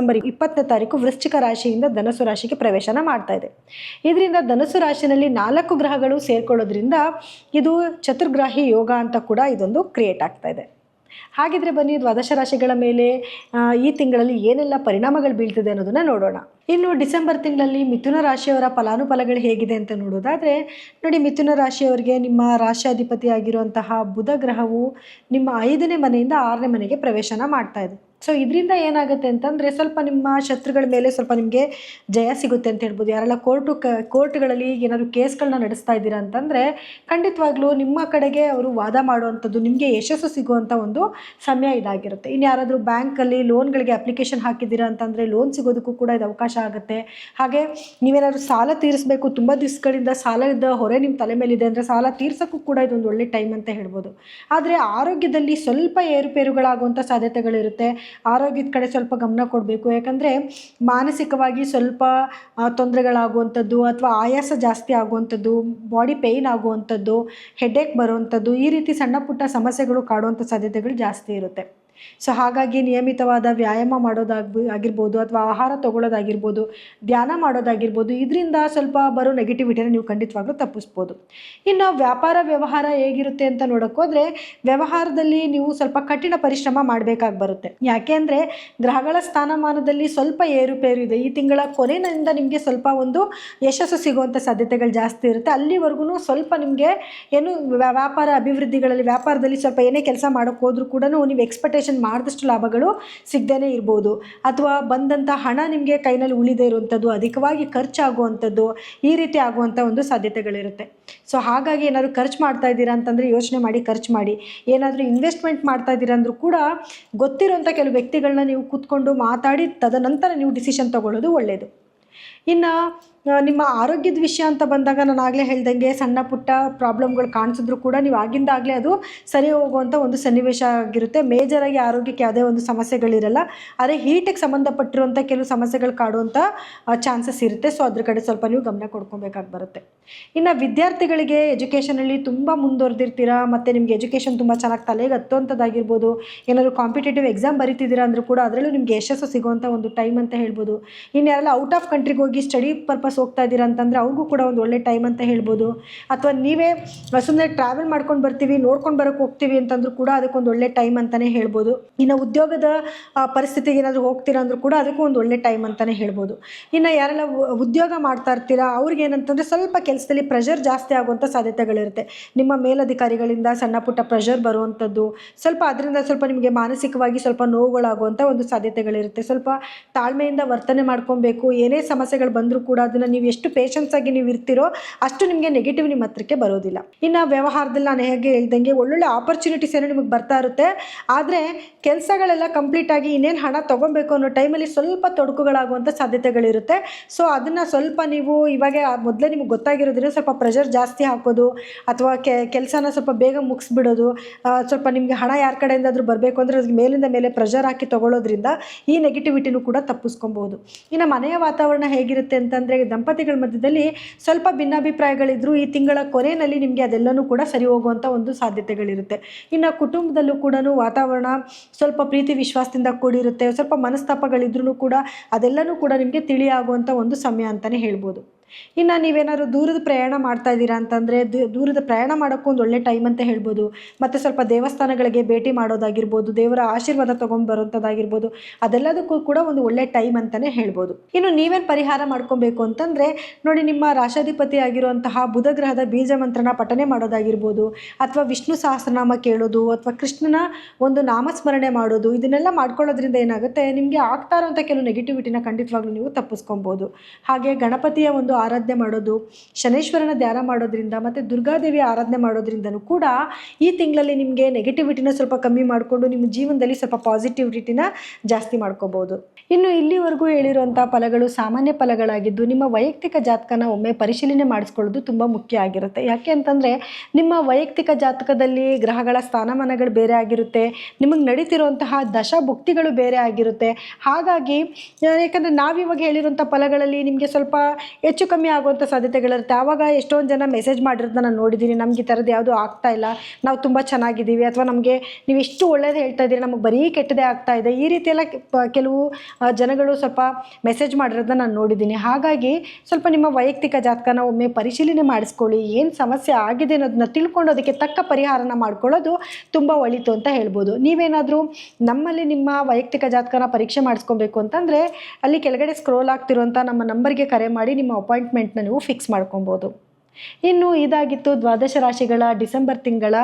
December ಇಪ್ಪತ್ತನೇ ತಾರೀಕು ವೃಶ್ಚಿಕ ರಾಶಿಯಿಂದ ಧನಸು ರಾಶಿಗೆ ಪ್ರವೇಶನ ಮಾಡ್ತಾ ಇದೆ. ಇದರಿಂದ ಧನಸು ರಾಶಿನಲ್ಲಿ ನಾಲ್ಕು ಗ್ರಹಗಳು ಸೇರ್ಕೊಳ್ಳೋದ್ರಿಂದ ಇದು ಚತುರ್ಗ್ರಾಹಿ ಯೋಗ ಅಂತ ಕೂಡ ಇದೊಂದು ಕ್ರಿಯೇಟ್ ಆಗ್ತಾ ಇದೆ. ಹಾಗಿದ್ರೆ ಬನ್ನಿ, ದ್ವಾದಶ ರಾಶಿಗಳ ಮೇಲೆ ಈ ತಿಂಗಳಲ್ಲಿ ಏನೆಲ್ಲ ಪರಿಣಾಮಗಳು ಬೀಳ್ತಿದೆ ಅನ್ನೋದನ್ನ ನೋಡೋಣ. ಇನ್ನು ಡಿಸೆಂಬರ್ ತಿಂಗಳಲ್ಲಿ ಮಿಥುನ ರಾಶಿಯವರ ಫಲಾನುಫಲಗಳು ಹೇಗಿದೆ ಅಂತ ನೋಡೋದಾದರೆ, ನೋಡಿ ಮಿಥುನ ರಾಶಿಯವರಿಗೆ ನಿಮ್ಮ ರಾಶಿಯಾಧಿಪತಿ ಆಗಿರುವಂತಹ ಬುಧ ಗ್ರಹವು ನಿಮ್ಮ ಐದನೇ ಮನೆಯಿಂದ ಆರನೇ ಮನೆಗೆ ಪ್ರವೇಶನ ಮಾಡ್ತಾ ಇದೆ. ಸೊ ಇದರಿಂದ ಏನಾಗುತ್ತೆ ಅಂತಂದರೆ ಸ್ವಲ್ಪ ನಿಮ್ಮ ಶತ್ರುಗಳ ಮೇಲೆ ಸ್ವಲ್ಪ ನಿಮಗೆ ಜಯ ಸಿಗುತ್ತೆ ಅಂತ ಹೇಳ್ಬೋದು. ಯಾರೆಲ್ಲ ಕೋರ್ಟು ಕ ಕೋರ್ಟ್ಗಳಲ್ಲಿ ಏನಾದರೂ ಕೇಸ್ಗಳನ್ನ ನಡೆಸ್ತಾ ಇದ್ದೀರಾ ಅಂತಂದರೆ ಖಂಡಿತವಾಗ್ಲೂ ನಿಮ್ಮ ಕಡೆಗೆ ಅವರು ವಾದ ಮಾಡುವಂಥದ್ದು ನಿಮಗೆ ಯಶಸ್ಸು ಸಿಗುವಂಥ ಒಂದು ಸಮಯ ಇದಾಗಿರುತ್ತೆ. ಇನ್ನು ಯಾರಾದರೂ ಬ್ಯಾಂಕಲ್ಲಿ ಲೋನ್ಗಳಿಗೆ ಅಪ್ಲಿಕೇಶನ್ ಹಾಕಿದ್ದೀರಾ ಅಂತಂದರೆ ಲೋನ್ ಸಿಗೋದಕ್ಕೂ ಕೂಡ ಇದು ಅವಕಾಶ ಆಗುತ್ತೆ. ಹಾಗೆ ನೀವೇನಾದರೂ ಸಾಲ ತೀರಿಸಬೇಕು, ತುಂಬ ದಿವಸಗಳಿಂದ ಸಾಲದ ಹೊರೆ ನಿಮ್ಮ ತಲೆ ಮೇಲಿದೆ ಅಂದರೆ ಸಾಲ ತೀರ್ಸೋಕ್ಕೂ ಕೂಡ ಇದೊಂದು ಒಳ್ಳೆ ಟೈಮ್ ಅಂತ ಹೇಳ್ಬೋದು. ಆದರೆ ಆರೋಗ್ಯದಲ್ಲಿ ಸ್ವಲ್ಪ ಏರುಪೇರುಗಳಾಗುವಂಥ ಸಾಧ್ಯತೆಗಳಿರುತ್ತೆ. ಆರೋಗ್ಯದ ಕಡೆ ಸ್ವಲ್ಪ ಗಮನ ಕೊಡಬೇಕು. ಯಾಕಂದರೆ ಮಾನಸಿಕವಾಗಿ ಸ್ವಲ್ಪ ತೊಂದರೆಗಳಾಗುವಂಥದ್ದು ಅಥವಾ ಆಯಾಸ ಜಾಸ್ತಿ ಆಗುವಂಥದ್ದು ಬಾಡಿ ಪೇಯ್ನ್ ಆಗುವಂಥದ್ದು ಹೆಡೇಕ್ ಬರುವಂಥದ್ದು ಈ ರೀತಿ ಸಣ್ಣ ಪುಟ್ಟ ಸಮಸ್ಯೆಗಳು ಕಾಡುವಂಥ ಸಾಧ್ಯತೆಗಳು ಜಾಸ್ತಿ ಇರುತ್ತೆ. ಸೊ ಹಾಗಾಗಿ ನಿಯಮಿತವಾದ ವ್ಯಾಯಾಮ ಮಾಡೋದಾಗಿ ಆಗಿರ್ಬೋದು ಅಥವಾ ಆಹಾರ ತಗೊಳ್ಳೋದಾಗಿರ್ಬೋದು, ಧ್ಯಾನ ಮಾಡೋದಾಗಿರ್ಬೋದು, ಇದರಿಂದ ಸ್ವಲ್ಪ ಬರೋ ನೆಗೆಟಿವಿಟಿನ ನೀವು ಖಂಡಿತವಾಗ್ಲೂ ತಪ್ಪಿಸ್ಬೋದು. ಇನ್ನು ವ್ಯಾಪಾರ ವ್ಯವಹಾರ ಹೇಗಿರುತ್ತೆ ಅಂತ ನೋಡೋಕ್ಕೋದ್ರೆ ವ್ಯವಹಾರದಲ್ಲಿ ನೀವು ಸ್ವಲ್ಪ ಕಠಿಣ ಪರಿಶ್ರಮ ಮಾಡಬೇಕಾಗಿ ಬರುತ್ತೆ. ಯಾಕೆ ಅಂದರೆ, ಗ್ರಹಗಳ ಸ್ಥಾನಮಾನದಲ್ಲಿ ಸ್ವಲ್ಪ ಏರುಪೇರು ಇದೆ. ಈ ತಿಂಗಳ ಕೊನೆಯಿಂದ ನಿಮಗೆ ಸ್ವಲ್ಪ ಒಂದು ಯಶಸ್ಸು ಸಿಗುವಂಥ ಸಾಧ್ಯತೆಗಳು ಜಾಸ್ತಿ ಇರುತ್ತೆ. ಅಲ್ಲಿವರೆಗೂ ಸ್ವಲ್ಪ ನಿಮಗೆ ಏನು ವ್ಯಾಪಾರ ಅಭಿವೃದ್ಧಿಗಳಲ್ಲಿ, ವ್ಯಾಪಾರದಲ್ಲಿ ಸ್ವಲ್ಪ ಏನೇ ಕೆಲಸ ಮಾಡೋಕ್ಕೆ ಹೋದ್ರೂ ಕೂಡ ನೀವು ಎಕ್ಸ್ಪೆಕ್ಟೇಷನ್ ಮಾಡಿದಷ್ಟು ಲಾಭಗಳು ಸಿಗದೇ ಇರ್ಬೋದು. ಅಥವಾ ಬಂದಂಥ ಹಣ ನಿಮಗೆ ಕೈನಲ್ಲಿ ಉಳಿದೇ ಇರುವಂಥದ್ದು, ಅಧಿಕವಾಗಿ ಖರ್ಚಾಗುವಂಥದ್ದು, ಈ ರೀತಿ ಆಗುವಂಥ ಒಂದು ಸಾಧ್ಯತೆಗಳಿರುತ್ತೆ. ಸೊ ಹಾಗಾಗಿ ಏನಾದರೂ ಖರ್ಚು ಮಾಡ್ತಾ ಇದ್ದೀರಾ ಅಂತಂದರೆ ಯೋಚನೆ ಮಾಡಿ, ಖರ್ಚು ಮಾಡಿ. ಏನಾದರೂ ಇನ್ವೆಸ್ಟ್ಮೆಂಟ್ ಮಾಡ್ತಾ ಇದ್ದೀರಾ ಅಂದರೂ ಕೂಡ ಗೊತ್ತಿರುವಂಥ ಕೆಲವು ವ್ಯಕ್ತಿಗಳನ್ನ ನೀವು ಕೂತ್ಕೊಂಡು ಮಾತಾಡಿ, ತದನಂತರ ನೀವು ಡಿಸಿಷನ್ ತಗೊಳ್ಳೋದು ಒಳ್ಳೆಯದು ಇನ್ನು ನಿಮ್ಮ ಆರೋಗ್ಯದ ವಿಷಯ ಅಂತ ಬಂದಾಗ ನಾನು ಆಗಲೇ ಹೇಳ್ದಂಗೆ ಸಣ್ಣ ಪುಟ್ಟ ಪ್ರಾಬ್ಲಮ್ಗಳು ಕಾಣಿಸಿದ್ರು ಕೂಡ ನೀವು ಆಗಿಂದಾಗಲೇ ಅದು ಸರಿ ಹೋಗುವಂಥ ಒಂದು ಸನ್ನಿವೇಶ ಆಗಿರುತ್ತೆ. ಮೇಜರಾಗಿ ಆರೋಗ್ಯಕ್ಕೆ ಯಾವುದೇ ಒಂದು ಸಮಸ್ಯೆಗಳಿರಲ್ಲ. ಆದರೆ ಹೀಟಿಗೆ ಸಂಬಂಧಪಟ್ಟಿರುವಂಥ ಕೆಲವು ಸಮಸ್ಯೆಗಳು ಕಾಡುವಂಥ ಚಾನ್ಸಸ್ ಇರುತ್ತೆ. ಸೊ ಅದ್ರ ಕಡೆ ಸ್ವಲ್ಪ ನೀವು ಗಮನ ಕೊಡ್ಕೊಬೇಕಾಗಿ ಬರುತ್ತೆ. ಇನ್ನು ವಿದ್ಯಾರ್ಥಿಗಳಿಗೆ ಎಜುಕೇಷನಲ್ಲಿ ತುಂಬ ಮುಂದುವರೆದಿರ್ತೀರಾ? ಮತ್ತು ನಿಮಗೆ ಎಜುಕೇಷನ್ ತುಂಬ ಚೆನ್ನಾಗಿ ತಲೆಗೆ ಹತ್ತುವಂಥದ್ದಾಗಿರ್ಬೋದು ಏನಾದರೂ ಕಾಂಪಿಟೇಟಿವ್ ಎಕ್ಸಾಮ್ ಬರಿತಿದ್ದೀರಾ ಅಂದರೂ ಕೂಡ ಅದರಲ್ಲೂ ನಿಮಗೆ ಯಶಸ್ಸು ಸಿಗುವಂಥ ಒಂದು ಟೈಮ್ ಅಂತ ಹೇಳ್ಬೋದು. ಇನ್ನು ಯಾರೆಲ್ಲ ಔಟ್ ಆಫ್ ಕಂಟ್ರಿಗೆ ಹೋಗಿ ಸ್ಟಡಿ ಪರ್ಪಸ್ ಹೋಗ್ತಾ ಇದ್ದೀರಾ ಅಂತಂದರೆ ಅವ್ರಿಗೂ ಕೂಡ ಒಂದು ಒಳ್ಳೆ ಟೈಮ್ ಅಂತ ಹೇಳ್ಬೋದು. ಅಥವಾ ನೀವೇ ಸುಮ್ಮನೆ ಟ್ರಾವೆಲ್ ಮಾಡ್ಕೊಂಡು ಬರ್ತೀವಿ, ನೋಡ್ಕೊಂಡು ಬರೋಕ್ಕೆ ಹೋಗ್ತೀವಿ ಅಂತಂದ್ರೂ ಕೂಡ ಅದಕ್ಕೊಂದು ಒಳ್ಳೆ ಟೈಮ್ ಅಂತಲೇ ಹೇಳ್ಬೋದು. ಇನ್ನು ಉದ್ಯೋಗದ ಪರಿಸ್ಥಿತಿಗೆ ಏನಾದರೂ ಹೋಗ್ತೀರಾ ಅಂದರೂ ಕೂಡ ಅದಕ್ಕೂ ಒಂದು ಒಳ್ಳೆ ಟೈಮ್ ಅಂತಲೇ ಹೇಳ್ಬೋದು. ಇನ್ನು ಯಾರೆಲ್ಲ ಉದ್ಯೋಗ ಮಾಡ್ತಾ ಇರ್ತೀರಾ, ಅವ್ರಿಗೆ ಏನಂತಂದರೆ ಸ್ವಲ್ಪ ಕೆಲಸದಲ್ಲಿ ಪ್ರೆಷರ್ ಜಾಸ್ತಿ ಆಗುವಂಥ ಸಾಧ್ಯತೆಗಳಿರುತ್ತೆ. ನಿಮ್ಮ ಮೇಲಧಿಕಾರಿಗಳಿಂದ ಸಣ್ಣ ಪುಟ್ಟ ಪ್ರೆಷರ್ ಬರುವಂಥದ್ದು, ಸ್ವಲ್ಪ ಅದರಿಂದ ಸ್ವಲ್ಪ ನಿಮಗೆ ಮಾನಸಿಕವಾಗಿ ಸ್ವಲ್ಪ ನೋವುಗಳಾಗುವಂಥ ಒಂದು ಸಾಧ್ಯತೆಗಳಿರುತ್ತೆ. ಸ್ವಲ್ಪ ತಾಳ್ಮೆಯಿಂದ ವರ್ತನೆ ಮಾಡ್ಕೊಬೇಕು, ಏನೇ ಸಮಸ್ಯೆಗಳು ಬಂದರೂ ಕೂಡ ಅದನ್ನು ನೀವು ಎಷ್ಟು ಪೇಷನ್ಸ್ ಆಗಿ ನೀವು ಇರ್ತೀರೋ ಅಷ್ಟು ನಿಮಗೆ ನೆಗೆಟಿವ್ ನಿಮ್ಮ ಹತ್ರಕ್ಕೆ ಬರೋದಿಲ್ಲ. ಇನ್ನು ವ್ಯವಹಾರದಲ್ಲಿ ನಾನು ಹೇಗೆ ಹೇಳ್ದಂಗೆ ಒಳ್ಳೊಳ್ಳೆ ಆಪರ್ಚುನಿಟೀಸ್ ಏನೋ ನಿಮಗೆ ಬರ್ತಾ ಇರುತ್ತೆ. ಆದರೆ ಕೆಲಸಗಳೆಲ್ಲ ಕಂಪ್ಲೀಟ್ ಆಗಿ ಇನ್ನೇನು ಹಣ ತೊಗೊಬೇಕು ಅನ್ನೋ ಟೈಮಲ್ಲಿ ಸ್ವಲ್ಪ ತೊಡಕುಗಳಾಗುವಂಥ ಸಾಧ್ಯತೆಗಳಿರುತ್ತೆ. ಸೊ ಅದನ್ನು ಸ್ವಲ್ಪ ನೀವು ಇವಾಗ ಮೊದಲೇ ನಿಮಗೆ ಗೊತ್ತಾಗಿರೋದ್ರಿಂದ ಸ್ವಲ್ಪ ಪ್ರೆಷರ್ ಜಾಸ್ತಿ ಹಾಕೋದು ಅಥವಾ ಕೆಲಸನ ಸ್ವಲ್ಪ ಬೇಗ ಮುಗಿಸ್ಬಿಡೋದು. ಸ್ವಲ್ಪ ನಿಮಗೆ ಹಣ ಯಾರ ಕಡೆಯಿಂದಾದರೂ ಬರಬೇಕು ಅಂದರೆ ಅದಕ್ಕೆ ಮೇಲಿಂದ ಮೇಲೆ ಪ್ರೆಷರ್ ಹಾಕಿ ತೊಗೊಳ್ಳೋದ್ರಿಂದ ಈ ನೆಗೆಟಿವಿಟಿನೂ ಕೂಡ ತಪ್ಪಿಸ್ಕೊಬೋದು ಇನ್ನು ಮನೆಯ ವಾತಾವರಣ ಹೇಗಿರುತ್ತೆ ಅಂತಂದರೆ ದಂಪತಿಗಳ ಮಧ್ಯದಲ್ಲಿ ಸ್ವಲ್ಪ ಭಿನ್ನಾಭಿಪ್ರಾಯಗಳಿದ್ದರೂ ಈ ತಿಂಗಳ ಕೊನೆಯಲ್ಲಿ ನಿಮಗೆ ಅದೆಲ್ಲನೂ ಕೂಡ ಸರಿ ಹೋಗುವಂಥ ಒಂದು ಸಾಧ್ಯತೆಗಳಿರುತ್ತೆ. ಇನ್ನು ಕುಟುಂಬದಲ್ಲೂ ಕೂಡ ವಾತಾವರಣ ಸ್ವಲ್ಪ ಪ್ರೀತಿ ವಿಶ್ವಾಸದಿಂದ ಕೂಡಿರುತ್ತೆ. ಸ್ವಲ್ಪ ಮನಸ್ತಾಪಗಳಿದ್ರೂ ಕೂಡ ಅದೆಲ್ಲನೂ ಕೂಡ ನಿಮಗೆ ತಿಳಿಯಾಗುವಂಥ ಒಂದು ಸಮಯ ಅಂತಲೇ ಹೇಳ್ಬೋದು. ಇನ್ನು ನೀವೇನಾದ್ರು ದೂರದ ಪ್ರಯಾಣ ಮಾಡ್ತಾ ಇದ್ದೀರಾ ಅಂತಂದರೆ ದೂರದ ಪ್ರಯಾಣ ಮಾಡೋಕ್ಕೂ ಒಂದು ಒಳ್ಳೆ ಟೈಮ್ ಅಂತ ಹೇಳ್ಬೋದು. ಮತ್ತು ಸ್ವಲ್ಪ ದೇವಸ್ಥಾನಗಳಿಗೆ ಭೇಟಿ ಮಾಡೋದಾಗಿರ್ಬೋದು, ದೇವರ ಆಶೀರ್ವಾದ ತೊಗೊಂಡು ಬರೋಂಥದ್ದಾಗಿರ್ಬೋದು ಅದೆಲ್ಲದಕ್ಕೂ ಕೂಡ ಒಂದು ಒಳ್ಳೆ ಟೈಮ್ ಅಂತಲೇ ಹೇಳ್ಬೋದು. ಇನ್ನು ನೀವೇನು ಪರಿಹಾರ ಮಾಡ್ಕೊಬೇಕು ಅಂತಂದರೆ, ನೋಡಿ ನಿಮ್ಮ ರಾಶಾಧಿಪತಿ ಆಗಿರುವಂತಹ ಬುಧ ಗ್ರಹದ ಬೀಜ ಮಂತ್ರನ ಪಠನೆ ಮಾಡೋದಾಗಿರ್ಬೋದು, ಅಥವಾ ವಿಷ್ಣು ಸಹಸ್ರನಾಮ ಕೇಳೋದು, ಅಥವಾ ಕೃಷ್ಣನ ಒಂದು ನಾಮಸ್ಮರಣೆ ಮಾಡೋದು, ಇದನ್ನೆಲ್ಲ ಮಾಡ್ಕೊಳ್ಳೋದ್ರಿಂದ ಏನಾಗುತ್ತೆ, ನಿಮಗೆ ಆಗ್ತಾ ಇರೋಂಥ ಕೆಲವು ನೆಗೆಟಿವಿಟಿನ ಖಂಡಿತವಾಗ್ಲೂ ನೀವು ತಪ್ಪಿಸ್ಕೊಬೋದು ಹಾಗೆ ಗಣಪತಿಯ ಒಂದು ಆರಾಧನೆ ಮಾಡೋದು, ಶನೇಶ್ವರನ ಧ್ಯಾನ ಮಾಡೋದ್ರಿಂದ ಮತ್ತು ದುರ್ಗಾದೇವಿ ಆರಾಧನೆ ಮಾಡೋದ್ರಿಂದನೂ ಕೂಡ ಈ ತಿಂಗಳಲ್ಲಿ ನಿಮಗೆ ನೆಗೆಟಿವಿಟಿನ ಸ್ವಲ್ಪ ಕಮ್ಮಿ ಮಾಡಿಕೊಂಡು ನಿಮ್ಮ ಜೀವನದಲ್ಲಿ ಸ್ವಲ್ಪ ಪಾಸಿಟಿವಿಟಿನ ಜಾಸ್ತಿ ಮಾಡ್ಕೋಬೋದು. ಇನ್ನು ಇಲ್ಲಿವರೆಗೂ ಹೇಳಿರುವಂಥ ಫಲಗಳು ಸಾಮಾನ್ಯ ಫಲಗಳಾಗಿದ್ದು ನಿಮ್ಮ ವೈಯಕ್ತಿಕ ಜಾತಕನ ಒಮ್ಮೆ ಪರಿಶೀಲನೆ ಮಾಡಿಸ್ಕೊಳ್ಳೋದು ತುಂಬ ಮುಖ್ಯ ಆಗಿರುತ್ತೆ. ಯಾಕೆ ಅಂತಂದರೆ ನಿಮ್ಮ ವೈಯಕ್ತಿಕ ಜಾತಕದಲ್ಲಿ ಗ್ರಹಗಳ ಸ್ಥಾನಮಾನಗಳು ಬೇರೆ ಆಗಿರುತ್ತೆ, ನಿಮಗೆ ನಡೀತಿರುವಂತಹ ದಶಭುಕ್ತಿಗಳು ಬೇರೆ ಆಗಿರುತ್ತೆ. ಹಾಗಾಗಿ, ಯಾಕಂದರೆ ನಾವಿವಾಗ ಹೇಳಿರುವಂಥ ಫಲಗಳಲ್ಲಿ ನಿಮಗೆ ಸ್ವಲ್ಪ ಹೆಚ್ಚು ಕಮ್ಮಿ ಆಗುವಂಥ ಸಾಧ್ಯತೆಗಳಿರುತ್ತೆ. ಆವಾಗ ಎಷ್ಟೊಂದು ಜನ ಮೆಸೇಜ್ ಮಾಡಿರೋದನ್ನ ನಾನು ನೋಡಿದ್ದೀನಿ ನಮ್ಗೆ ಈ ಥರದ್ದು ಯಾವುದೂ ಆಗ್ತಾ ಇಲ್ಲ. ನಾವು ತುಂಬ ಚೆನ್ನಾಗಿದ್ದೀವಿ. ಅಥವಾ ನಮಗೆ ನೀವು ಎಷ್ಟು ಒಳ್ಳೇದು ಹೇಳ್ತಾ ಇದ್ದೀರಿ. ನಮಗೆ ಬರೀ ಕೆಟ್ಟದೇ ಆಗ್ತಾ ಇದೆ. ಈ ರೀತಿಯೆಲ್ಲ ಕೆಲವು ಜನಗಳು ಸ್ವಲ್ಪ ಮೆಸೇಜ್ ಮಾಡಿರೋದನ್ನ ನಾನು ನೋಡಿದ್ದೀನಿ ಹಾಗಾಗಿ ಸ್ವಲ್ಪ ನಿಮ್ಮ ವೈಯಕ್ತಿಕ ಜಾತಕನ ಒಮ್ಮೆ ಪರಿಶೀಲನೆ ಮಾಡಿಸ್ಕೊಳ್ಳಿ. ಏನು ಸಮಸ್ಯೆ ಆಗಿದೆ ಅನ್ನೋದನ್ನ ತಿಳ್ಕೊಂಡು ಅದಕ್ಕೆ ತಕ್ಕ ಪರಿಹಾರನ ಮಾಡ್ಕೊಳ್ಳೋದು ತುಂಬ ಒಳಿತು ಅಂತ ಹೇಳ್ಬೋದು. ನೀವೇನಾದರೂ ನಮ್ಮಲ್ಲಿ ನಿಮ್ಮ ವೈಯಕ್ತಿಕ ಜಾತಕನ ಪರೀಕ್ಷೆ ಮಾಡಿಸ್ಕೊಬೇಕು ಅಂತಂದರೆ ಅಲ್ಲಿ ಕೆಳಗಡೆ ಸ್ಕ್ರೋಲ್ ಆಗ್ತಿರುವಂಥ ನಮ್ಮ ನಂಬರ್ಗೆ ಕರೆ ಮಾಡಿ ನಿಮ್ಮ ಅಪಾಯಿಂಟ್ಮೆಂಟ್ನ ನೀವು ಫಿಕ್ಸ್ ಮಾಡ್ಕೊಬೋದು. ಇನ್ನು ಇದಾಗಿತ್ತು ದ್ವಾದಶ ರಾಶಿಗಳ ಡಿಸೆಂಬರ್ ತಿಂಗಳ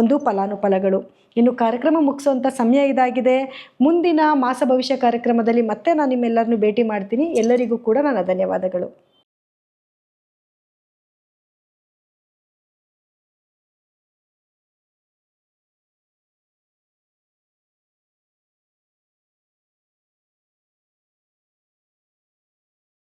ಒಂದು ಫಲಾನುಫಲಗಳು. ಇನ್ನು ಕಾರ್ಯಕ್ರಮ ಮುಗಿಸುವಂಥ ಸಮಯ ಇದಾಗಿದೆ. ಮುಂದಿನ ಮಾಸ ಭವಿಷ್ಯ ಕಾರ್ಯಕ್ರಮದಲ್ಲಿ ಮತ್ತೆ ನಾನು ನಿಮ್ಮೆಲ್ಲರನ್ನೂ ಭೇಟಿ ಮಾಡ್ತೀನಿ. ಎಲ್ಲರಿಗೂ ಕೂಡ ನನ್ನ ಧನ್ಯವಾದಗಳು.